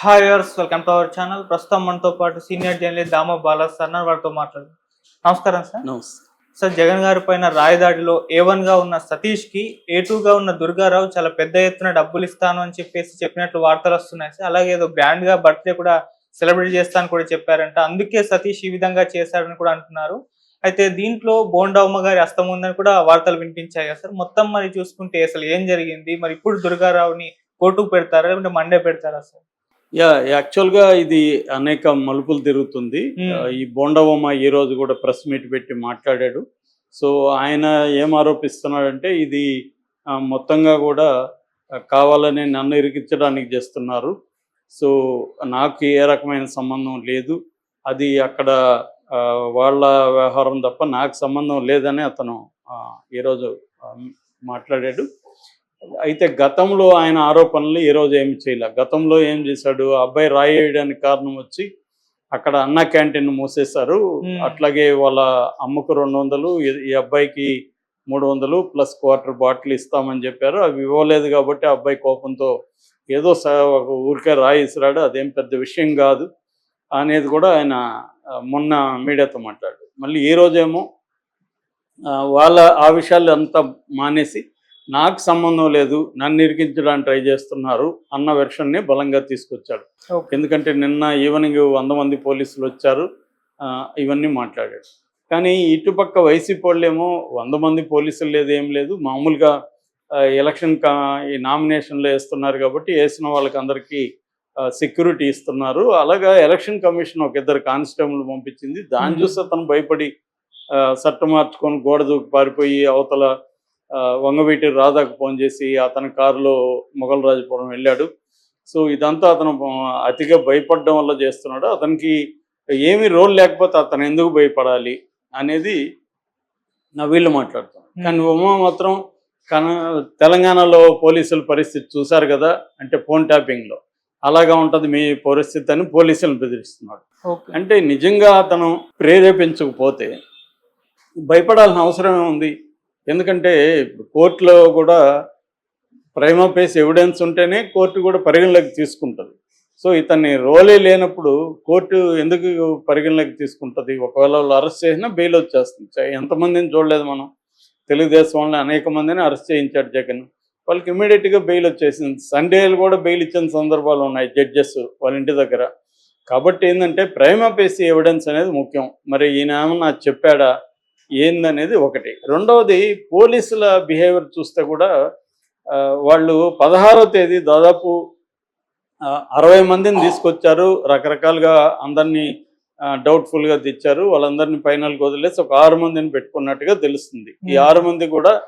Hi yours welcome to our channel ప్రస్తుతం మనతో పాటు సీనియర్ జర్నలిస్ట్ దామ బాలాస్ ఉన్నారు. వారితో మాట్లాడు. నమస్కారం సార్. సార్ జగన్ గారి పైన రాయదాడిలో ఏ వన్గా ఉన్న సతీష్కి ఏ టూ గా ఉన్న దుర్గారావు చాలా పెద్ద ఎత్తున డబ్బులు ఇస్తాను అని చెప్పేసి చెప్పినట్లు వార్తలు వస్తున్నాయి సార్. అలాగే ఏదో గ్రాండ్గా బర్త్డే కూడా సెలబ్రేట్ చేస్తాను కూడా చెప్పారంట. అందుకే సతీష్ ఈ విధంగా చేశారని కూడా అంటున్నారు. అయితే దీంట్లో బోండమ్మ గారి అస్తం ఉందని కూడా వార్తలు వినిపించాయి కదా సార్. మొత్తం మరి చూసుకుంటే అసలు ఏం జరిగింది? మరి ఇప్పుడు దుర్గారావుని కోర్టుకు పెడతారా? లేకుంటే మండే పెడతారా సార్? యా యాక్చువల్గా ఇది అనేక మలుపులు తిరుగుతుంది. ఈ బోండవమ్మ ఈ రోజు కూడా ప్రెస్ మీట్ పెట్టి మాట్లాడాడు. సో ఆయన ఏం ఆరోపిస్తున్నాడంటే ఇది మొత్తంగా కూడా కావాలని నన్ను ఇరికించడానికి చేస్తున్నారు. సో నాకు ఏ రకమైన సంబంధం లేదు. అది అక్కడ వాళ్ళ వ్యవహారం తప్ప నాకు సంబంధం లేదని అతను ఈరోజు మాట్లాడాడు. అయితే గతంలో ఆయన ఆరోపణలు ఈ రోజు ఏమి చేయలే. గతంలో ఏం చేశాడు? అబ్బాయి రాయేయడానికి కారణం వచ్చి అక్కడ అన్న క్యాంటీన్ మూసేశారు. అట్లాగే వాళ్ళ అమ్మకు రెండు వందలు ఈ- అబ్బాయికి మూడు వందలు ప్లస్ క్వార్టర్ బాటిల్ ఇస్తామని చెప్పారు. అవి ఇవ్వలేదు కాబట్టి ఆ అబ్బాయి కోపంతో ఏదో ఒక ఊరికే రాయి ఇసిరాడు అదేం పెద్ద విషయం కాదు అనేది కూడా ఆయన మొన్న మీడియాతో మాట్లాడాడు. మళ్ళీ ఈ రోజేమో వాళ్ళ ఆ విషయాలు అంతా మానేసి నాకు సంబంధం లేదు నన్ను ఇరికించడానికి ట్రై చేస్తున్నారు అన్న వెర్షన్ని బలంగా తీసుకొచ్చాడు. ఎందుకంటే నిన్న ఈవినింగ్ వంద మంది పోలీసులు వచ్చారు ఇవన్నీ మాట్లాడాడు కానీ ఇటుపక్క వైసీపీ వాళ్ళేమో వంద మంది పోలీసులు లేదు ఏం లేదు. మామూలుగా ఎలక్షన్ కా ఈ నామినేషన్లో వేస్తున్నారు కాబట్టి వేసిన వాళ్ళకి అందరికీ సెక్యూరిటీ ఇస్తున్నారు. అలాగా ఎలక్షన్ కమిషన్ ఒక ఇద్దరు కానిస్టేబుల్ పంపించింది. దాన్ని Hmm. చూసి అతను భయపడి ఆ, చట్టం మార్చుకొని గోడ దూకి పారిపోయి అవతల వంగవీటి రాధాకు ఫోన్ చేసి అతని కారులో మొగలరాజపురం వెళ్ళాడు. సో ఇదంతా అతను అతిగా భయపడడం వల్ల చేస్తున్నాడు. అతనికి ఏమీ రోల్ లేకపోతే అతను ఎందుకు భయపడాలి అనేది నా వీళ్ళు మాట్లాడుతాను కానీ ఉమా మాత్రం కన తెలంగాణలో పోలీసుల పరిస్థితి చూశారు కదా అంటే ఫోన్ ట్యాపింగ్లో. అలాగా ఉంటుంది మీ పరిస్థితి అని పోలీసులను బెదిరిస్తున్నాడు. అంటే నిజంగా అతను ప్రేరేపించకపోతే భయపడాల్సిన అవసరం ఏముంది? ఎందుకంటే కోర్టులో కూడా ప్రైమా పేస్ ఎవిడెన్స్ ఉంటేనే కోర్టు కూడా పరిగణలోకి తీసుకుంటుంది. సో ఇతన్ని రోలే లేనప్పుడు కోర్టు ఎందుకు పరిగణలోకి తీసుకుంటుంది? ఒకవేళ వాళ్ళు అరెస్ట్ చేసినా బెయిల్ వచ్చేస్తుంది. ఎంతమందిని చూడలేదు మనం? తెలుగుదేశం వాళ్ళని అనేక మందిని అరెస్ట్ చేయించాడు జగన్. వాళ్ళకి ఇమీడియట్గా బెయిల్ వచ్చేసింది. సండేలు కూడా బెయిల్ ఇచ్చిన సందర్భాలు ఉన్నాయి జడ్జెస్ వాళ్ళ ఇంటి దగ్గర. కాబట్టి ఏంటంటే ప్రైమా పేసి ఎవిడెన్స్ అనేది ముఖ్యం. మరి ఈయన ఏమన్నా చెప్పాడా? ఏందనేది ఒకటి. రెండవది పోలీసుల బిహేవియర్ చూస్తే కూడా వాళ్ళు పదహారో తేదీ దాదాపు అరవై మందిని తీసుకొచ్చారు. రకరకాలుగా అందరినీ డౌట్ఫుల్గా తెచ్చారు. వాళ్ళందరినీ ఫైనల్కి వదిలేసి ఒక ఆరు మందిని పెట్టుకున్నట్టుగా తెలుస్తుంది. ఈ. ఆరు మంది కూడా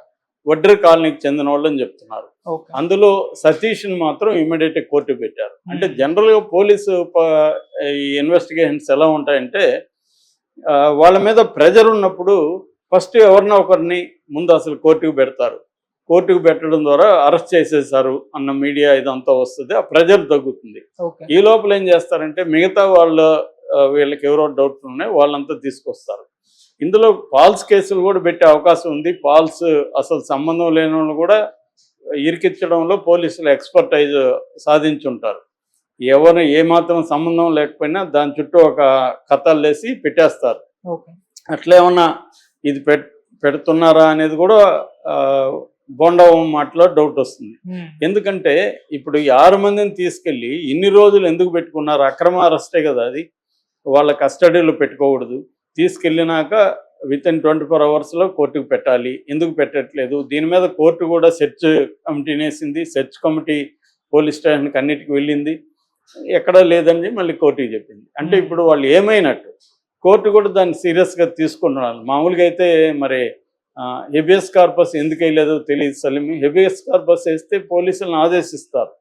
వడ్డరి కాలనీకి చెందిన వాళ్ళని చెప్తున్నారు. అందులో సతీష్ని మాత్రం ఇమీడియట్ కోర్టు పెట్టారు. అంటే. జనరల్గా పోలీసు ఇన్వెస్టిగేషన్స్ ఎలా ఉంటాయంటే వాళ్ళ మీద ప్రెజర్ ఉన్నప్పుడు ఫస్ట్ ఎవరినో ఒకరిని ముందు అసలు కోర్టుకు పెడతారు. కోర్టుకు పెట్టడం ద్వారా అరెస్ట్ చేసేసారు అన్న మీడియా ఇదంతా వస్తుంది ఆ ప్రెజర్ తగ్గుతుంది. ఈ లోపల ఏం చేస్తారంటే మిగతా వాళ్ళ వీళ్ళకి ఎవరో డౌట్లు ఉన్నాయి వాళ్ళంతా తీసుకొస్తారు. ఇందులో ఫాల్స్ కేసులు కూడా పెట్టే అవకాశం ఉంది. ఫాల్స్ అసలు సంబంధం లేని వాళ్ళు కూడా ఇరికించడంలో పోలీసులు ఎక్స్పర్టైజ్ సాధించుంటారు. ఎవరు ఏమాత్రం సంబంధం లేకపోయినా దాని చుట్టూ ఒక కథలు వేసి పెట్టేస్తారు. ఓకే. అట్లా ఏమన్నా ఇది పెట్ పెడుతున్నారా అనేది కూడా బోండవం మాటలో డౌట్ వస్తుంది. ఎందుకంటే ఇప్పుడు ఆరు మందిని తీసుకెళ్ళి ఇన్ని రోజులు ఎందుకు పెట్టుకున్నారు? అక్రమ అరెస్టే కదా అది. వాళ్ళ కస్టడీలో పెట్టుకోకూడదు. తీసుకెళ్ళినాక విత్ ఇన్ ట్వంటీ ఫోర్ అవర్స్లో కోర్టుకు పెట్టాలి. ఎందుకు పెట్టట్లేదు? దీని మీద కోర్టు కూడా సెర్చ్ కమిటీని వేసింది. సెర్చ్ కమిటీ పోలీస్ స్టేషన్కి అన్నిటికి వెళ్ళింది. ఎక్కడా లేదని మళ్ళీ కోర్టుకి చెప్పింది. అంటే. ఇప్పుడు వాళ్ళు ఏమైనట్టు కోర్టు కూడా దాన్ని సీరియస్గా తీసుకుంటున్నారు. మామూలుగా అయితే మరి హెబియస్ కార్పస్ ఎందుకు వేయలేదో తెలియదు సలీమి హెబియస్ కార్పస్ వేస్తే పోలీసులను ఆదేశిస్తారు.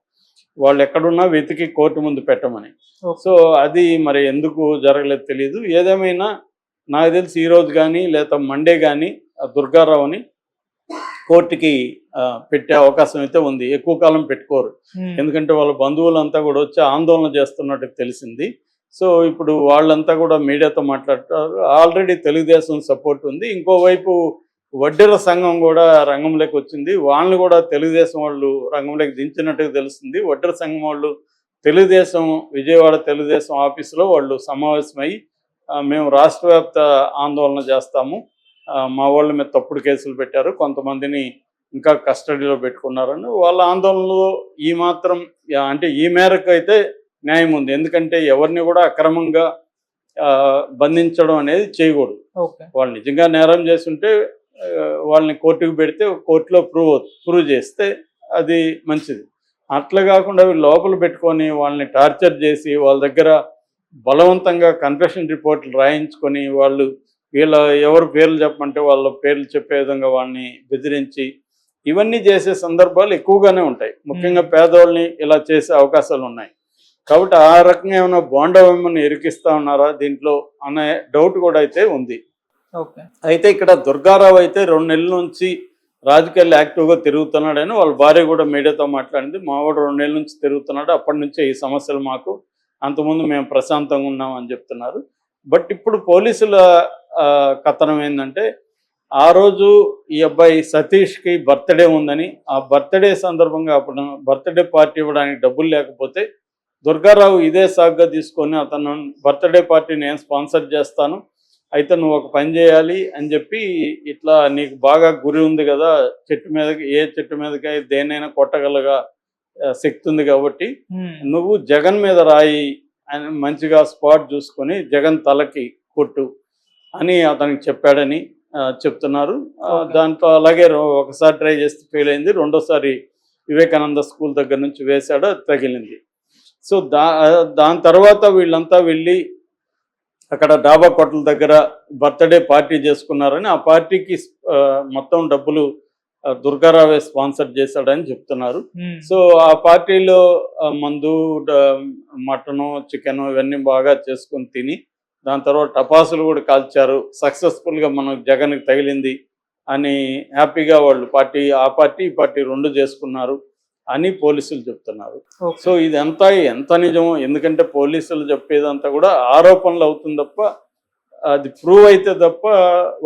వాళ్ళు ఎక్కడున్నా వెతికి కోర్టు ముందు పెట్టమని. సో అది మరి ఎందుకు జరగలేదు తెలియదు. ఏదేమైనా నాకు తెలిసి ఈ రోజు కానీ లేదా మండే కానీ దుర్గారావుని కోర్టుకి పెట్టే అవకాశం అయితే ఉంది. ఎక్కువ కాలం పెట్టుకోరు. ఎందుకంటే వాళ్ళ బంధువులంతా కూడా వచ్చి ఆందోళన చేస్తున్నట్టు తెలిసింది. సో ఇప్పుడు వాళ్ళంతా కూడా మీడియాతో మాట్లాడతారు. ఆల్రెడీ తెలుగుదేశం సపోర్ట్ ఉంది. ఇంకోవైపు వడ్డెర సంఘం కూడా రంగంలోకి వచ్చింది. వాళ్ళని కూడా తెలుగుదేశం వాళ్ళు రంగంలోకి దించినట్టుగా తెలుస్తుంది. వడ్డెర సంఘం వాళ్ళు తెలుగుదేశం విజయవాడ తెలుగుదేశం ఆఫీసులో వాళ్ళు సమావేశమై మేము రాష్ట్ర వ్యాప్త ఆందోళన చేస్తాము. మా వాళ్ళ మీద తప్పుడు కేసులు పెట్టారు. కొంతమందిని ఇంకా కస్టడీలో పెట్టుకున్నారని వాళ్ళ ఆందోళనలో ఈ మాత్రం అంటే ఈ మేరకు అయితే న్యాయం ఉంది. ఎందుకంటే ఎవరిని కూడా అక్రమంగా బంధించడం అనేది చేయకూడదు. వాళ్ళు నిజంగా నేరం చేస్తుంటే వాళ్ళని కోర్టుకు పెడితే కోర్టులో ప్రూవ్ ప్రూవ్ చేస్తే అది మంచిది. అట్లా కాకుండా లోపల పెట్టుకొని వాళ్ళని టార్చర్ చేసి వాళ్ళ దగ్గర బలవంతంగా కన్ఫెషన్ రిపోర్ట్లు రాయించుకొని వాళ్ళు వీళ్ళ ఎవరు పేర్లు చెప్పమంటే వాళ్ళ పేర్లు చెప్పే విధంగా వాళ్ళని బెదిరించి ఇవన్నీ చేసే సందర్భాలు ఎక్కువగానే ఉంటాయి. ముఖ్యంగా పేదవాళ్ళని ఇలా చేసే అవకాశాలు ఉన్నాయి. కాబట్టి ఆ రకంగా ఏమైనా బోండవమ్మని ఇరికిస్తా ఉన్నారా? దీంట్లో అనే డౌట్ కూడా అయితే ఉంది. అయితే ఇక్కడ దుర్గారావు అయితే రెండు నెలల నుంచి రాజకీయాలు యాక్టివ్గా తిరుగుతున్నాడని వాళ్ళ భార్య కూడా మీడియాతో మాట్లాడింది. మావాడు రెండు నెలల నుంచి తిరుగుతున్నాడు. అప్పటి నుంచే ఈ సమస్యలు మాకు అంతకుముందు మేము ప్రశాంతంగా ఉన్నాం అని చెప్తున్నారు. బట్ ఇప్పుడు పోలీసుల కథనం ఏంటంటే ఆ రోజు ఈ అబ్బాయి సతీష్కి బర్త్డే ఉందని ఆ బర్త్డే సందర్భంగా అప్పుడు బర్త్డే పార్టీ ఇవ్వడానికి డబ్బులు లేకపోతే దుర్గారావు ఇదే సాగ్గా తీసుకొని అతను బర్త్డే పార్టీ నేను స్పాన్సర్ చేస్తాను అయితే నువ్వు ఒక పని చేయాలి అని చెప్పి ఇట్లా నీకు బాగా గురి ఉంది కదా చెట్టు మీదకి ఏ చెట్టు మీదకి దేనైనా కొట్టగలగా శక్తి ఉంది కాబట్టి నువ్వు జగన్ మీద రాయి అని మంచిగా స్పాట్ చూసుకొని జగన్ తలకి కొట్టు. అని అతనికి చెప్పాడని చెప్తున్నారు. దాంతో అలాగే ఒకసారి ట్రై చేస్తే ఫెయిల్ అయింది. రెండోసారి వివేకానంద స్కూల్ దగ్గర నుంచి వేశాడు తగిలింది. సో దా దాని తర్వాత వీళ్ళంతా వెళ్ళి అక్కడ డాబా కొట్ల దగ్గర బర్త్డే పార్టీ చేసుకున్నారని ఆ పార్టీకి మొత్తం డబ్బులు దుర్గారావే స్పాన్సర్ చేశాడని చెప్తున్నారు. సో ఆ పార్టీలో మందు మటను చికెన్ ఇవన్నీ బాగా చేసుకొని తిని దాని తర్వాత టపాసులు కూడా కాల్చారు. సక్సెస్ఫుల్గా మనం జగన్కి తగిలింది అని హ్యాపీగా వాళ్ళు పార్టీ ఆ పార్టీ ఈ పార్టీ రెండు చేసుకున్నారు అని పోలీసులు చెప్తున్నారు. సో ఇదంతా ఎంత నిజమో ఎందుకంటే పోలీసులు చెప్పేదంతా కూడా ఆరోపణలు అవుతుంది తప్ప అది ప్రూవ్ అయితే తప్ప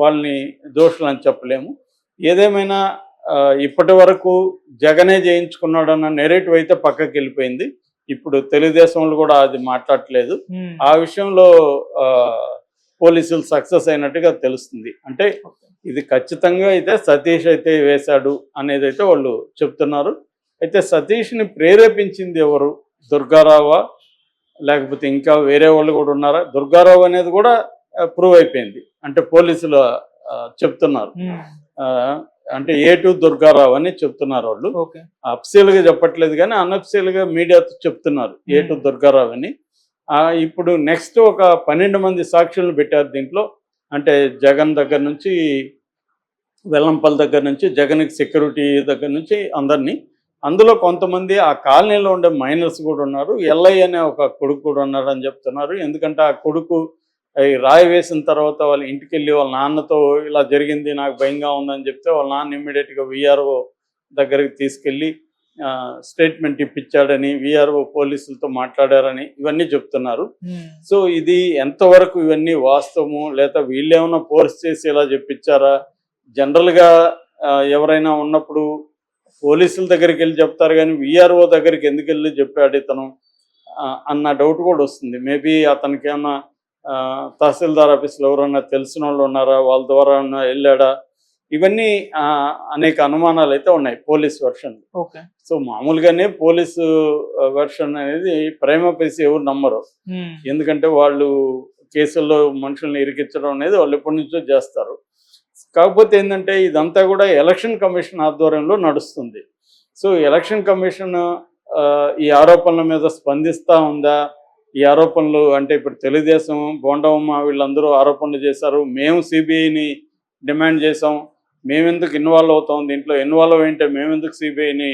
వాళ్ళని దోషులు అని చెప్పలేము. ఏదేమైనా ఇప్పటి వరకు జగనే చేయించుకున్నాడన్న నెరేటివ్ అయితే పక్కకి వెళ్ళిపోయింది. ఇప్పుడు తెలుగుదేశంలో కూడా అది మాట్లాడట్లేదు. ఆ విషయంలో పోలీసులు సక్సెస్ అయినట్టుగా తెలుస్తుంది. అంటే. ఇది ఖచ్చితంగా అయితే సతీష్ అయితే వేశాడు అనేది అయితే వాళ్ళు చెప్తున్నారు. అయితే సతీష్ని ప్రేరేపించింది ఎవరు? దుర్గారావా లేకపోతే ఇంకా వేరే వాళ్ళు కూడా ఉన్నారా? దుర్గారావు అనేది కూడా ప్రూవ్ అయిపోయింది. అంటే పోలీసులు చెప్తున్నారు. అంటే ఏ టు దుర్గారావు అని చెప్తున్నారు వాళ్ళు. ఓకే. అఫ్సీల్గా చెప్పట్లేదు కానీ అనఫ్సీల్గా మీడియాతో చెప్తున్నారు ఏ టు దుర్గారావు అని. ఇప్పుడు నెక్స్ట్ ఒక పన్నెండు మంది సాక్షులను పెట్టారు దీంట్లో. అంటే జగన్ దగ్గర నుంచి వెల్లంపల్లి దగ్గర నుంచి జగన్కి సెక్యూరిటీ దగ్గర నుంచి అందరినీ. అందులో కొంతమంది ఆ కాలనీలో ఉండే మైనర్స్ కూడా ఉన్నారు. ఎల్ఐ అనే ఒక కొడుకు కూడా ఉన్నాడు అని చెప్తున్నారు. ఎందుకంటే ఆ కొడుకు రాయి వేసిన తర్వాత వాళ్ళ ఇంటికి వెళ్ళి వాళ్ళ నాన్నతో ఇలా జరిగింది నాకు భయంగా ఉందని చెప్తే వాళ్ళ నాన్న ఇమ్మీడియట్గా విఆర్ఓ దగ్గరికి తీసుకెళ్ళి స్టేట్మెంట్ ఇప్పించాడని విఆర్ఓ పోలీసులతో మాట్లాడారని ఇవన్నీ చెప్తున్నారు. సో ఇది ఎంతవరకు ఇవన్నీ వాస్తవము లేదా వీళ్ళేమన్నా ఫోర్స్ చేసి ఇలా చెప్పించారా? జనరల్గా ఎవరైనా ఉన్నప్పుడు పోలీసుల దగ్గరికి వెళ్ళి చెప్తారు కానీ విఆర్ఓ దగ్గరికి ఎందుకు వెళ్ళి చెప్పాడు ఇతను అన్న డౌట్ కూడా వస్తుంది. మేబీ అతనికి ఏమన్నా తహసీల్దార్ ఆఫీస్లో ఎవరన్నా తెలిసిన వాళ్ళు ఉన్నారా? వాళ్ళ ద్వారా వెళ్ళాడా? ఇవన్నీ అనేక అనుమానాలు అయితే ఉన్నాయి పోలీస్ వర్షన్. సో మామూలుగానే పోలీసు వెర్షన్ అనేది ప్రేమ పేసి ఎవరు నమ్మరు. ఎందుకంటే వాళ్ళు కేసుల్లో మనుషుల్ని ఇరికించడం అనేది వాళ్ళు ఎప్పటి నుంచో చేస్తారు. కాకపోతే ఏంటంటే ఇదంతా కూడా ఎలక్షన్ కమిషన్ ఆధ్వర్యంలో నడుస్తుంది. సో ఎలక్షన్ కమిషన్ ఈ ఆరోపణల మీద స్పందిస్తూ ఉందా? ఈ ఆరోపణలు అంటే ఇప్పుడు తెలుగుదేశం బోండవమ్మ వీళ్ళందరూ ఆరోపణలు చేశారు. మేము సిబిఐని డిమాండ్ చేసాం మేమెందుకు ఇన్వాల్వ్ అవుతాం? దీంట్లో ఇన్వాల్వ్ అయింటే మేమెందుకు సిబిఐని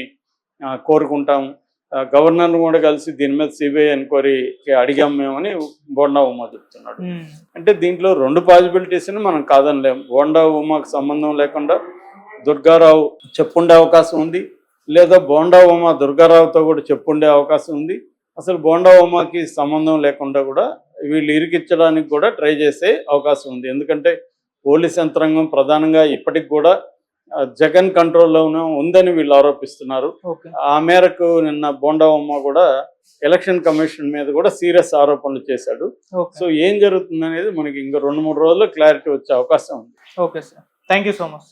కోరుకుంటాం? ఆ, గవర్నర్ను కూడా కలిసి దీని మీద సిబిఐ ఎంక్వైరీకి అడిగాం మేమని బోండా ఉమా చెప్తున్నాడు. అంటే దీంట్లో రెండు పాసిబిలిటీస్ని మనం కాదనలేం బోండా ఉమాకు సంబంధం లేకుండా దుర్గారావు చెప్పుండే అవకాశం ఉంది. లేదా బోండా ఉమా దుర్గారావుతో కూడా చెప్పుండే అవకాశం ఉంది. అసలు బోండా ఉమాకి సంబంధం లేకుండా కూడా వీళ్ళు ఇరికించడానికి కూడా ట్రై చేసే అవకాశం ఉంది. ఎందుకంటే పోలీస్ యంత్రాంగం ప్రధానంగా ఇప్పటికి కూడా జగన్ కంట్రోల్లోనే ఉందని వీళ్ళు ఆరోపిస్తున్నారు. ఆ మేరకు నిన్న బోండవమ్మ కూడా ఎలక్షన్ కమిషన్ మీద కూడా సీరియస్ ఆరోపణలు చేశాడు. సో ఏం జరుగుతుంది అనేది మనకి ఇంకా రెండు మూడు రోజుల్లో క్లారిటీ వచ్చే అవకాశం ఉంది. Okay sir. Thank you so much.